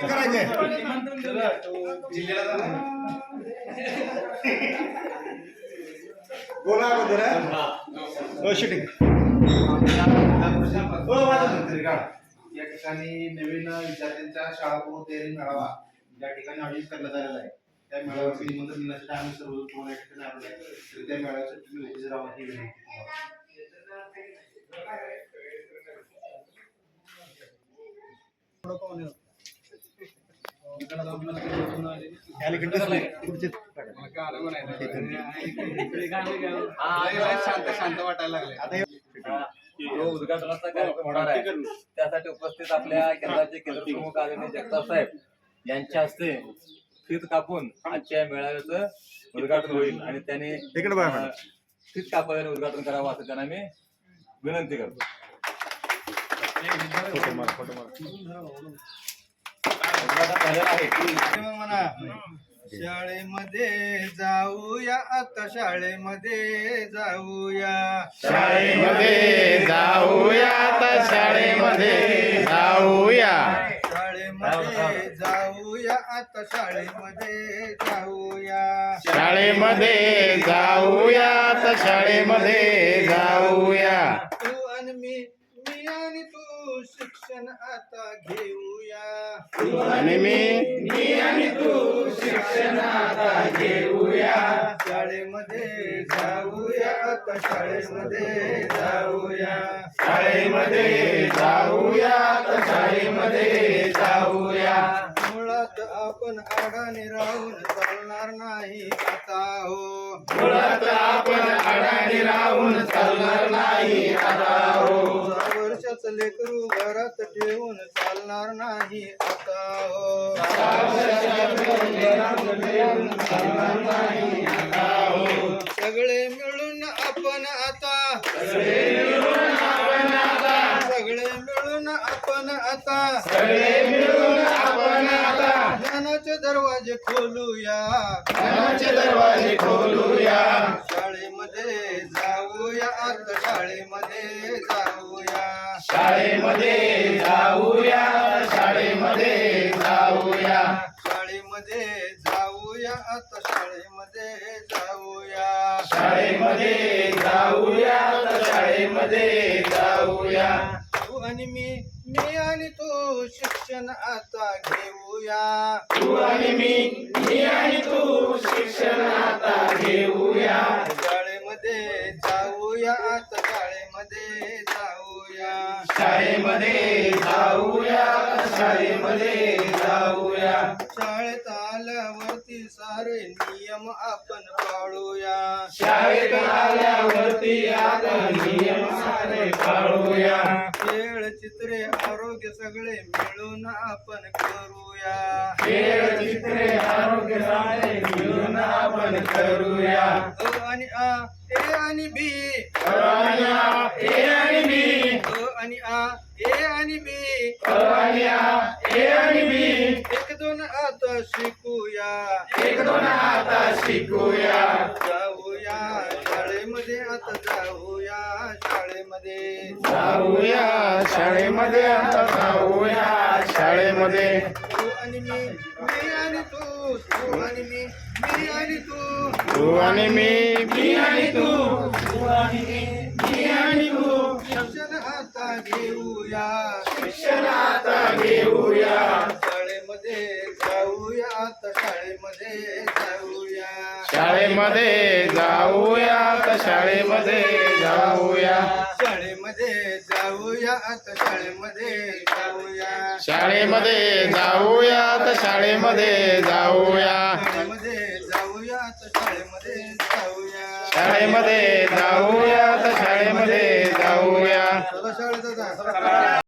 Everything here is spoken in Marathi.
करायचंय. बोला अगोदर हो. शूटिंग हो या ठिकाणी नवीन विद्यार्थ्यांच्या शाळा पूर्ण तयारी मेळावा. ज्या ठिकाणी आयोजित करण्यात आलेला आहे त्या मेळाव्याचे निमंत्रण देण्यासाठी आम्ही सर्व तुम्हाला या ठिकाणी आलेलो आहे. त्या मेळाव्यासाठी तुम्ही उपस्थित राहा ही विनंती शांत शांत वाटायला लागले आता जो उद्घाटनाचा कार्यक्रम होणार आहे. त्यासाठी उपस्थित आपल्या केंद्राचे केंद्र प्रमुख आदरणीय जगताप साहेब यांच्या हस्ते फीत कापून आजच्या मेळाव्याचं उद्घाटन होईल आणि त्यांनी फीत कापायला उद्घाटन करावं असं त्यांना मी विनंती करतो. शाळेमध्ये जाऊया आता शाळेमध्ये जाऊया. शाळेमध्ये जाऊया आता शाळेमध्ये जाऊया. शाळेमध्ये जाऊया आता शाळेमध्ये जाऊया. शाळेमध्ये जाऊया आता शाळेमध्ये जाऊया. तू आणि मी मी आणि तू. शिक्षण आता घेऊया. आणि मी मी आणि तू शिक्षण आता घेऊया. शाळेमध्ये जाऊया आता शाळेमध्ये जाऊया. शाळेमध्ये जाऊया आता शाळेमध्ये जाऊया. मुळात आपण अडाणी राहून चालणार नाही आता हो. मुळात आपण अडाणी राहून चालणार नाही आता हो. लेकरू घरात ठेवून चालणार नाही आता. हो सगळे मिळून आपण आता. सगळे मिळून आपण आता. ज्ञानाचे दरवाजे खोलूया. ज्ञानाचे दरवाजे खोलूया. शाळेमध्ये जाऊया आता शाळेमध्ये जाऊया. शाळेमध्ये जाऊया शाळेमध्ये जाऊया. शाळेमध्ये जाऊया आता शाळेमध्ये जाऊया. शाळेमध्ये जाऊया शाळेमध्ये जाऊया. तू आणि मी मी आणि तू शिक्षण आता घेऊया. तू आणि मी शाळेमध्ये जाऊया शाळेमध्ये जाऊया. शाळेत आल्यावरती सारे नियम आपण पाळूया. शाळेत आल्यावरती आता नियम सारे पाळूया. खेळ चित्रे आरोग्य सगळे मिळून आपण करूया. खेळ चित्रे आरोग्य सारे मिळून आपण करूया. अ आणि आ ए आणि बी. आणि आ, ए आणि बी अ आणि आ ए आणि बी आणि आ, ए आणि बी. एक दोन आता शिकूया. एक दोन आता शिकूया. जाऊया शाळेमध्ये आता जाऊया शाळेमध्ये. जाऊया शाळेमध्ये आता जाऊया शाळेमध्ये. तू आणि मी मी आणि तू तू आणि मी मी आणि तू. तू आणि मी मी आणि तू. तू आणि मी मी आणि तू. शिक्षण आता घेऊया. शिक्षण आता घेऊया शाळेमध्ये जाऊया आता शाळेमध्ये जाऊया. शाळेमध्ये जाऊया आता शाळेमध्ये जाऊया. शाळेमध्ये जाऊया आता शाळेमध्ये जाऊया. शाळेमध्ये जाऊया आता शाळेमध्ये जाऊया. शाळेमध्ये जाऊया आता शाळेमध्ये जाऊया. शाळेमध्ये जाऊया आता शाळेमध्ये जाऊया.